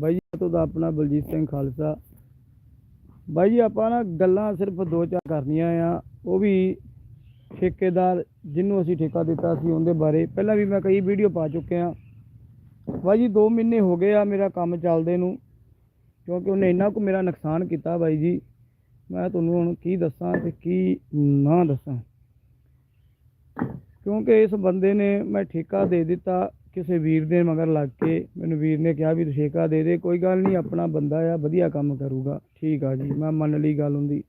ਬਾਈ ਜੀ ਤੋਂ ਆਪਣਾ ਬਲਜੀਤ ਸਿੰਘ ਖਾਲਸਾ। ਬਾਈ ਜੀ, ਆਪਾਂ ਨਾ ਗੱਲਾਂ ਸਿਰਫ ਦੋ ਚਾਰ ਕਰਨੀਆਂ ਆ। ਉਹ ਵੀ ਠੇਕੇਦਾਰ ਜਿਹਨੂੰ ਅਸੀਂ ਠੇਕਾ ਦਿੱਤਾ ਸੀ, ਉਹਦੇ ਬਾਰੇ। ਪਹਿਲਾਂ ਵੀ ਮੈਂ ਕਈ ਵੀਡੀਓ ਪਾ ਚੁੱਕਿਆ ਬਾਈ ਜੀ 2 ਮਹੀਨੇ ਹੋ ਗਏ ਆ ਮੇਰਾ ਕੰਮ ਚੱਲਦੇ ਨੂੰ, ਕਿਉਂਕਿ ਉਹਨੇ ਇੰਨਾ ਕੁ ਮੇਰਾ ਨੁਕਸਾਨ ਕੀਤਾ ਬਾਈ ਜੀ। ਮੈਂ ਤੁਹਾਨੂੰ ਹੁਣ ਕੀ ਦੱਸਾਂ ਤੇ ਕੀ ਨਾ ਦੱਸਾਂ। ਕਿਉਂਕਿ ਇਸ ਬੰਦੇ ਨੇ ਮੈਂ ਠੇਕਾ ਦੇ ਦਿੱਤਾ। ਕਿਸੇ ਵੀਰ ਦੇ ਮਗਰ ਲੱਗ ਕੇ ਮੈਨੂੰ ਵੀਰ ਨੇ ਕਿਹਾ ਵੀ ਤੂੰ ਠੇਕਾ ਦੇ ਦੇ, ਕੋਈ ਗੱਲ ਨਹੀਂ, ਆਪਣਾ ਬੰਦਾ ਆ, ਵਧੀਆ ਕੰਮ ਕਰੂਗਾ। ਠੀਕ ਆ ਜੀ, ਮੈਂ ਮੰਨ ਲਈ ਗੱਲ ਹੁੰਦੀ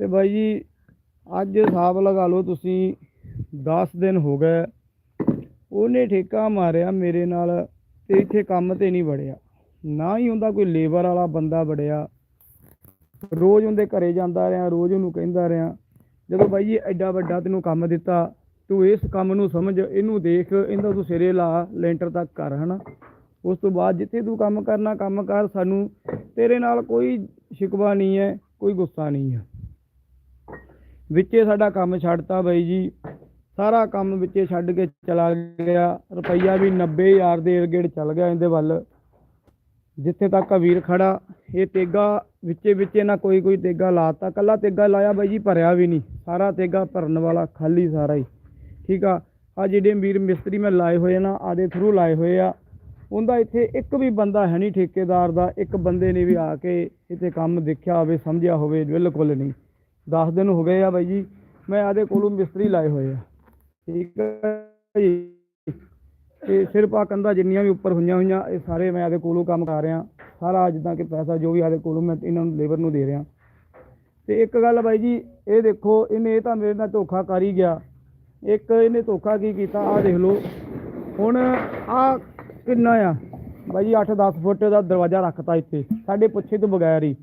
ਤੇ ਬਾਈ ਜੀ, ਅੱਜ ਹਿਸਾਬ ਲਗਾ ਲਓ ਤੁਸੀਂ 10 ਦਿਨ ਹੋ ਗਏ, ਉਹਨੇ ਠੇਕਾ ਮਾਰਿਆ ਮੇਰੇ ਨਾਲ ਤੇ ਇੱਥੇ ਕੰਮ ਤੇ ਨਹੀਂ ਵੜਿਆ। ਨਾ ਹੀ ਹੁੰਦਾ ਕੋਈ ਲੇਬਰ ਵਾਲਾ ਬੰਦਾ ਵੜਿਆ। ਰੋਜ਼ ਉਹਦੇ ਘਰੇ ਜਾਂਦਾ ਰਿਹਾ, ਰੋਜ਼ ਉਹਨੂੰ ਕਹਿੰਦਾ ਰਿਹਾ। ਜਦੋਂ ਬਾਈ ਜੀ ਐਡਾ ਵੱਡਾ ਤੈਨੂੰ ਕੰਮ ਦਿੱਤਾ ਤੂੰ ਇਸ ਕੰਮ ਨੂੰ ਸਮਝ, ਇਹਨੂੰ ਦੇਖ, ਇਹਦਾ ਤੂੰ ਸਿਰੇ ਲਾ, ਲੈਂਟਰ ਤੱਕ ਕਰ, ਹਨਾ? ਉਸ ਤੋਂ ਬਾਅਦ ਜਿੱਥੇ ਤੂੰ ਕੰਮ ਕਰਨਾ, ਕੰਮ ਕਰ, ਸਾਨੂੰ ਤੇਰੇ ਨਾਲ ਕੋਈ ਸ਼ਿਕਵਾ ਨਹੀਂ ਹੈ, ਕੋਈ ਗੁੱਸਾ ਨਹੀਂ ਹੈ। ਵਿੱਚੇ ਸਾਡਾ ਕੰਮ ਛੱਡਤਾ ਬਾਈ ਜੀ। ਸਾਰਾ ਕੰਮ ਵਿੱਚੇ ਛੱਡ ਕੇ ਚਲਾ ਗਿਆ। ਰੁਪਈਆ ਵੀ 90000 ਦੇ ਇਰਗੇੜ ਚੱਲ ਗਿਆ ਇਹਦੇ ਵੱਲ। ਜਿੱਥੇ ਤੱਕ ਆ ਵੀਰ ਖੜਾ, ਇਹ ਤੇਗਾ ਵਿੱਚੇ ਵਿੱਚੇ ਨਾ ਕੋਈ ਕੋਈ ਤੇਗਾ ਲਾਤਾ। ਕੱਲਾ ਤੇਗਾ ਲਾਇਆ ਬਾਈ ਜੀ, ਭਰਿਆ ਵੀ ਨਹੀਂ। ਸਾਰਾ ਤੇਗਾ ਭਰਨ ਵਾਲਾ, ਖਾਲੀ ਸਾਰਾ ਹੀ। ਠੀਕ ਆ। ਆ ਜਿਹੜੇ ਅਮੀਰ ਮਿਸਤਰੀ ਮੈਂ ਲਾਏ ਹੋਏ ਨਾ, ਆਦੇ ਥਰੂ ਲਾਏ ਹੋਏ ਆ। ਉਹਦਾ ਇੱਥੇ ਇੱਕ ਵੀ ਬੰਦਾ ਹੈ ਨਹੀਂ ਠੇਕੇਦਾਰ ਦਾ, ਇੱਕ ਬੰਦੇ ਨੇ ਵੀ ਆ ਕੇ ਇੱਥੇ ਕੰਮ ਦੇਖਿਆ ਹੋਵੇ, ਸਮਝਿਆ ਹੋਵੇ, ਬਿਲਕੁਲ ਨਹੀਂ। 10 ਦਿਨ ਹੋ ਗਏ ਆ ਬਾਈ ਜੀ, ਮੈਂ ਆਦੇ ਕੋਲੋਂ ਮਿਸਤਰੀ ਲਾਏ ਹੋਏ ਆ। ਠੀਕ ਹੈ ਜੀ। ਤੇ ਸਿਰਫ ਆ ਕੰਧਾਂ ਜਿੰਨੀਆਂ ਵੀ ਉੱਪਰ ਹੋਈਆਂ ਹੋਈਆਂ, ਇਹ ਸਾਰੇ ਮੈਂ ਆਦੇ ਕੋਲੋਂ ਕੰਮ ਕਰ ਰਿਹਾ। ਸਾਰਾ ਜਿੱਦਾਂ ਕਿ ਪੈਸਾ ਜੋ ਵੀ ਆਦੇ ਕੋਲੋਂ ਮੈਂ ਇਹਨਾਂ ਨੂੰ ਲੇਬਰ ਨੂੰ ਦੇ ਰਿਹਾ। ਤੇ ਇੱਕ ਗੱਲ ਬਾਈ ਜੀ, ਇਹ ਦੇਖੋ, ਇਹਨੇ ਇਹ ਤਾਂ ਮੇਰੇ ਨਾਲ ਧੋਖਾ ਕਰ ਹੀ ਗਿਆ। ਇੱਕ ਇਹਨੇ ਧੋਖਾ ਕੀ ਕੀਤਾ? ਆਹ ਦੇਖ ਲਓ। ਹੁਣ ਆ ਕਿੰਨਾ ਆ? ਬਾਈ ਜੀ 8-10 ਫੁੱਟ ਦਾ ਦਰਵਾਜ਼ਾ ਰੱਖਤਾ ਇੱਥੇ। ਸਾਡੇ ਪੁੱਛੇ ਤੋਂ ਬਗੈਰ ਹੀ।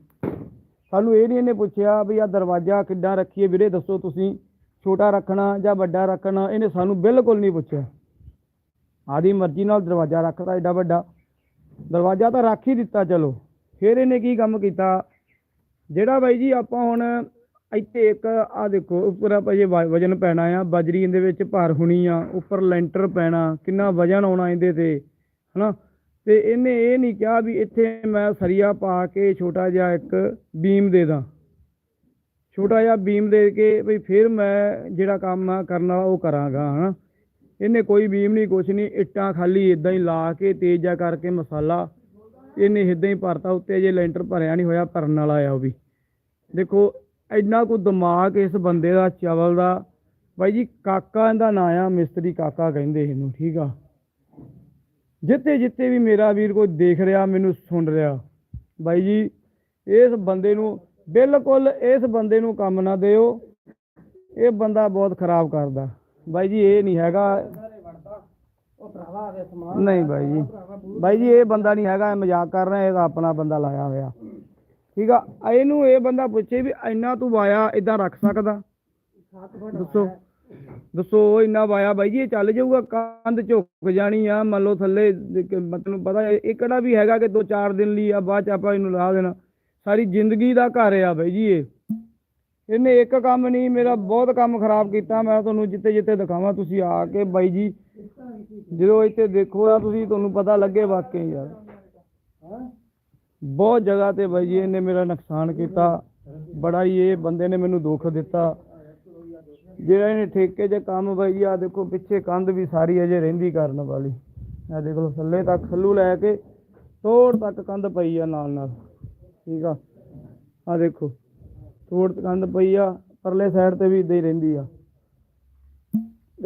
ਸਾਨੂੰ ਇਹ ਨਹੀਂ ਇਹਨੇ ਪੁੱਛਿਆ ਵੀ ਆ ਦਰਵਾਜ਼ਾ ਕਿੱਦਾਂ ਰੱਖੀਏ? ਵੀਰੇ, ਦੱਸੋ ਤੁਸੀਂ। ਛੋਟਾ ਰੱਖਣਾ ਜਾਂ ਵੱਡਾ ਰੱਖਣਾ? ਇਹਨੇ ਸਾਨੂੰ ਬਿਲਕੁਲ ਨਹੀਂ ਪੁੱਛਿਆ। ਆਦੀ ਮਰਜ਼ੀ ਨਾਲ ਦਰਵਾਜ਼ਾ ਰੱਖਦਾ ਐਡਾ ਵੱਡਾ। ਦਰਵਾਜ਼ਾ ਤਾਂ ਰੱਖ ਹੀ ਦਿੱਤਾ, ਚਲੋ। ਫਿਰ ਇਹਨੇ ਕੀ ਕੰਮ ਕੀਤਾ? ਜਿਹੜਾ ਬਾਈ ਜੀ ਆਪਾਂ ਹੁਣ ਇੱਥੇ ਇੱਕ ਆ ਦੇਖੋ, ਉੱਪਰ ਆਪਾਂ ਜੇ ਵਜਨ ਪੈਣਾ ਆ, ਬਜਰੀ ਇਹਦੇ ਵਿੱਚ ਭਰ ਹੋਣੀ ਆ, ਉੱਪਰ ਲੈਂਟਰ ਪੈਣਾ, ਕਿੰਨਾ ਵਜਨ ਆਉਣਾ ਇਹਦੇ ਤੇ, ਹਨਾ? ਤੇ ਇਹਨੇ ਇਹ ਨਹੀਂ ਕਿਹਾ ਵੀ ਇੱਥੇ ਮੈਂ ਸਰੀਆ ਪਾ ਕੇ ਛੋਟਾ ਜਿਹਾ ਇੱਕ ਬੀਮ ਦੇ ਦਾਂ। ਛੋਟਾ ਜਿਹਾ ਬੀਮ ਦੇ ਕੇ ਵੀ ਫਿਰ ਮੈਂ ਜਿਹੜਾ ਕੰਮ ਆ ਕਰਨਾ ਉਹ ਕਰਾਂਗਾ, ਹਨਾ? ਇਹਨੇ ਕੋਈ ਬੀਮ ਨਹੀਂ, ਕੁਛ ਨਹੀਂ, ਇੱਟਾਂ ਖਾਲੀ ਇਦਾਂ ਹੀ ਲਾ ਕੇ ਤੇਜ਼ਾ ਕਰਕੇ ਮਸਾਲਾ, ਇਹਨੇ ਇਦਾਂ ਹੀ ਭਰਤਾ, ਉੱਤੇ ਜੇ ਲੈਂਟਰ ਭਰਿਆ ਨਹੀਂ ਹੋਇਆ, ਭਰਨ ਵਾਲਾ ਆ ਉਹ ਵੀ। ਦੇਖੋ ਇੰਨਾ ਕੁ ਦਿਮਾਗ ਇਸ ਬੰਦੇ ਦਾ, ਚਵਲ ਦਾ। ਬਾਈ ਜੀ, ਕਾਕਾ ਇਹਦਾ ਨਾਂ ਆ, ਮਿਸਤਰੀ ਕਾਕਾ ਕਹਿੰਦੇ ਇਹਨੂੰ, ਠੀਕ ਆ? ਜਿੱਥੇ ਜਿੱਥੇ ਵੀ ਮੇਰਾ ਵੀਰ ਕੋਈ ਦੇਖ ਰਿਹਾ, ਮੈਨੂੰ ਸੁਣ ਰਿਹਾ, ਬਾਈ ਜੀ, ਇਸ ਬੰਦੇ ਨੂੰ, ਬਿਲਕੁਲ ਇਸ ਬੰਦੇ ਨੂੰ ਕੰਮ ਨਾ ਦਿਓ। ਇਹ ਬੰਦਾ ਬਹੁਤ ਖਰਾਬ ਕਰਦਾ। ਬਾਈ ਜੀ, ਇਹ ਨਹੀਂ ਹੈਗਾ। ਨਹੀਂ ਬਾਈ ਜੀ। ਬਾਈ ਜੀ, ਇਹ ਬੰਦਾ ਨਹੀਂ ਹੈਗਾ, ਇਹ ਮਜ਼ਾਕ ਕਰ ਰਿਹਾ, ਇਹ ਤਾਂ ਆਪਣਾ ਬੰਦਾ ਲਾਇਆ ਹੋਇਆ। ਠੀਕ ਆ, ਇਹਨੂੰ ਇਹ ਬੰਦਾ ਪੁੱਛੇ ਵੀ ਇੰਨਾ ਤੂੰ ਵਾਇਆ ਇਦਾਂ ਰੱਖ ਸਕਦਾ? ਦੱਸੋ ਦੱਸੋ ਇੰਨਾ ਵਾਇਆ ਬਾਈ ਜੀ, ਇਹ ਚੱਲ ਜਾਊਗਾ, ਕੰਧ ਝੁੱਕ ਜਾਣੀ ਆ, ਮੰਨ ਲਓ ਥੱਲੇ ਮਤਲਬ ਪਤਾ ਇਹ ਕਿਹੜਾ ਵੀ ਹੈਗਾ ਕਿ ਦੋ ਚਾਰ ਦਿਨ ਲਈ ਆ, ਬਾਅਦ ਚ ਆਪਾਂ ਇਹਨੂੰ ਲਾ ਦੇਣਾ। ਸਾਰੀ ਜ਼ਿੰਦਗੀ ਦਾ ਘਰ ਆ ਬਾਈ ਜੀ ਇਹ। ਇਹਨੇ ਇੱਕ ਕੰਮ ਨਹੀਂ, ਮੇਰਾ ਬਹੁਤ ਕੰਮ ਖਰਾਬ ਕੀਤਾ, ਮੈਂ ਤੁਹਾਨੂੰ ਜਿੱਤੇ ਜਿੱਤੇ ਦਿਖਾਵਾਂ, ਤੁਸੀਂ ਆ ਕੇ ਬਾਈ ਜੀ, ਜਦੋਂ ਇੱਥੇ ਦੇਖੋ ਆ ਤੁਸੀਂ, ਤੁਹਾਨੂੰ ਪਤਾ ਲੱਗੇ ਵਾਕਈ ਯਾਰ। ਬਹੁਤ ਜਗ੍ਹਾ ਤੇ ਬਾਈ ਜੀ ਇਹਨੇ ਮੇਰਾ ਨੁਕਸਾਨ ਕੀਤਾ। ਬੜਾ ਹੀ ਇਹ ਬੰਦੇ ਨੇ ਮੈਨੂੰ ਦੁੱਖ ਦਿੱਤਾ। ਜਿਹੜਾ ਇਹਨੇ ਠੇਕੇ 'ਚ ਕੰਮ ਬਾਈ ਜੀ ਆ ਦੇਖੋ ਪਿੱਛੇ ਕੰਧ ਵੀ ਸਾਰੀ ਅਜੇ ਰਹਿੰਦੀ ਕਰਨ ਵਾਲੀ। ਆ ਦੇਖ ਲਓ, ਥੱਲੇ ਤੱਕ ਥੱਲੂ ਲੈ ਕੇ ਤੋੜ ਤੱਕ ਕੰਧ ਪਈ ਆ ਨਾਲ ਨਾਲ। ਠੀਕ ਆ? ਆ ਦੇਖੋ, ਤੋੜ ਕੰਧ ਪਈ ਆ, ਪਰਲੇ ਸਾਈਡ ਤੇ ਵੀ ਇਦਾਂ ਹੀ ਰਹਿੰਦੀ ਆ।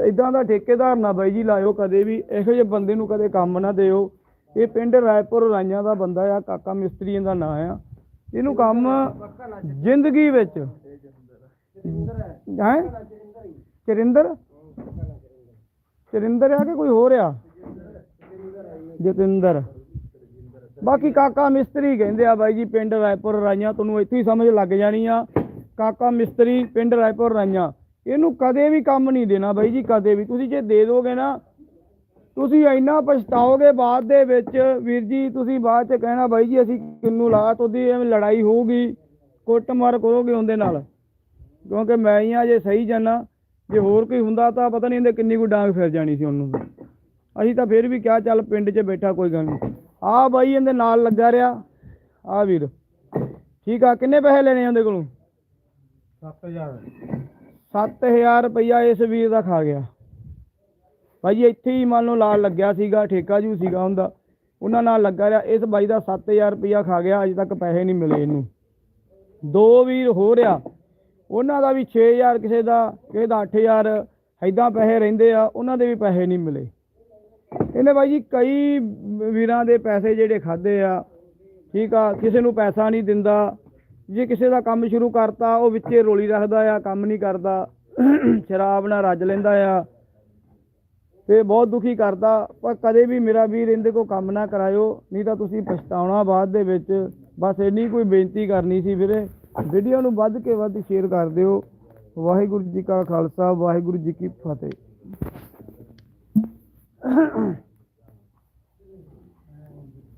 ਇਦਾਂ ਦਾ ਠੇਕੇਦਾਰ ਨਾ ਬਾਈ ਜੀ ਲਾਇਓ ਕਦੇ ਵੀ, ਇਹੋ ਜਿਹੇ ਬੰਦੇ ਨੂੰ ਕਦੇ ਕੰਮ ਨਾ ਦਿਓ। ਇਹ ਪਿੰਡ ਰਾਏਪੁਰ ਰਾਈਆਂ ਦਾ ਬੰਦਾ ਆ, ਕਾਕਾ ਮਿਸਤਰੀ ਇਹਦਾ ਨਾਂ ਆ। ਇਹਨੂੰ ਕੰਮ ਜ਼ਿੰਦਗੀ ਵਿੱਚ। ਹੈ? ਚਰਿੰਦਰ? ਚਰਿੰਦਰ ਆ ਕਿ ਕੋਈ ਹੋਰ ਆ? ਜਤਿੰਦਰ। ਬਾਕੀ ਕਾਕਾ ਮਿਸਤਰੀ ਕਹਿੰਦੇ ਆ ਬਾਈ ਜੀ, ਪਿੰਡ ਰਾਏਪੁਰ ਰਾਈਆਂ, ਤੁਹਾਨੂੰ ਇੱਥੇ ਹੀ ਸਮਝ ਲੱਗ ਜਾਣੀ ਆ। ਕਾਕਾ ਮਿਸਤਰੀ, ਪਿੰਡ ਰਾਏਪੁਰ ਰਾਈਆਂ। ਇਹਨੂੰ ਕਦੇ ਵੀ ਕੰਮ ਨਹੀਂ ਦੇਣਾ ਬਾਈ ਜੀ, ਕਦੇ ਵੀ। ਤੁਸੀਂ ਜੇ ਦੇ ਦੋਗੇ ਨਾ ਤੁਸੀਂ ਇੰਨਾ ਪਛਤਾਓਗੇ ਬਾਅਦ ਦੇ ਵਿੱਚ ਵੀਰ ਜੀ ਤੁਸੀਂ ਬਾਅਦ ਚ ਕਹਿਣਾ ਬਾਈ ਜੀ ਅਸੀਂ ਕਿੰਨੂੰ ਲਾ ਤੁਹਾਡੀ ਐਵੇਂ ਲੜਾਈ ਹੋਊਗੀ ਕੁੱਟਮਾਰ ਕਰੋਗੇ ਉਹਦੇ ਨਾਲ? ਕਿਉਂਕਿ ਮੈਂ ਹੀ ਆ ਜੇ ਸਹੀ ਜਾਨਾ ਜੇ ਹੋਰ ਕੋਈ ਹੁੰਦਾ ਤਾਂ ਪਤਾ ਨਹੀਂ ਇਹਦੇ ਕਿੰਨੀ ਕੋਈ ਡਾਂਗ ਫਿਰ ਜਾਣੀ ਸੀ ਉਹਨੂੰ। ਅਸੀਂ ਤਾਂ ਫਿਰ ਵੀ ਕਿਹਾ ਚੱਲ ਪਿੰਡ 'ਚ ਬੈਠਾ ਕੋਈ ਗੱਲ ਨਹੀਂ। ਆ ਬਾਈ ਇਹਦੇ ਨਾਲ ਲੱਗਾ ਰਿਹਾ। ਆ ਵੀਰ। ਠੀਕ ਆ ਕਿੰਨੇ ਪੈਸੇ ਲੈਣੇ ਉਹਦੇ ਕੋਲੋਂ? 7000 7000 ਰੁਪਈਆ ਇਸ ਵੀਰ ਦਾ ਖਾ ਗਿਆ। ਭਾਈ ਇੱਥੇ ਹੀ ਮੰਨ ਲਓ ਲਾਲ ਲੱਗਿਆ ਸੀਗਾ, ਠੇਕਾ ਜੂ ਸੀਗਾ ਹੁੰਦਾ। ਉਹਨਾਂ ਨਾਲ ਲੱਗਾ ਰਿਹਾ, ਇਸ ਬਾਈ ਦਾ 7000 ਰੁਪਈਆ ਖਾ ਗਿਆ, ਅਜੇ ਤੱਕ ਪੈਸੇ ਨਹੀਂ ਮਿਲੇ ਇਹਨੂੰ। ਦੋ ਵੀਰ ਹੋ ਰਿਹਾ, ਉਹਨਾਂ ਦਾ ਵੀ 6000 ਕਿਸੇ ਦਾ ਕਿਸੇ ਦਾ 8000 ਐਦਾਂ ਪੈਸੇ ਰਹਿੰਦੇ ਆ, ਉਹਨਾਂ ਦੇ ਵੀ ਪੈਸੇ ਨਹੀਂ ਮਿਲੇ। ਇਹਨੇ ਬਾਈ ਜੀ, ਕਈ ਵੀਰਾਂ ਦੇ ਪੈਸੇ ਜਿਹੜੇ ਖਾਦੇ ਆ, ਠੀਕ ਆ, ਕਿਸੇ ਨੂੰ ਪੈਸਾ ਨਹੀਂ ਦਿੰਦਾ, ਜੇ ਕਿਸੇ ਦਾ ਕੰਮ ਸ਼ੁਰੂ ਕਰਤਾ, ਉਹ ਵਿੱਚੇ ਰੋਲੀ ਰੱਖਦਾ ਆ, ਕੰਮ ਨਹੀਂ ਕਰਦਾ, ਸ਼ਰਾਬ ਨਾਲ ਰੱਜ ਲੈਂਦਾ ਆ। ਤੇ ਬਹੁਤ ਦੁਖੀ ਕਰਦਾ ਪਰ ਕਦੇ ਵੀ ਮੇਰਾ ਵੀਰ ਇਹਦੇ ਕੋ ਕੰਮ ਨਾ ਕਰਾਇਓ, ਨਹੀਂ ਤਾਂ ਤੁਸੀਂ ਪਛਤਾਉਣਾ ਬਾਅਦ ਦੇ ਵਿੱਚ। ਬਸ ਇੰਨੀ ਕੋਈ ਬੇਨਤੀ ਕਰਨੀ ਸੀ ਵੀਰੇ, ਵੀਡੀਓ ਨੂੰ ਵੱਧ ਕੇ ਵੱਧ ਸ਼ੇਅਰ ਕਰ ਦਿਓ। ਵਾਹਿਗੁਰੂ ਜੀ ਕਾ ਖਾਲਸਾ, ਵਾਹਿਗੁਰੂ ਜੀ ਕੀ ਫਤਿਹ।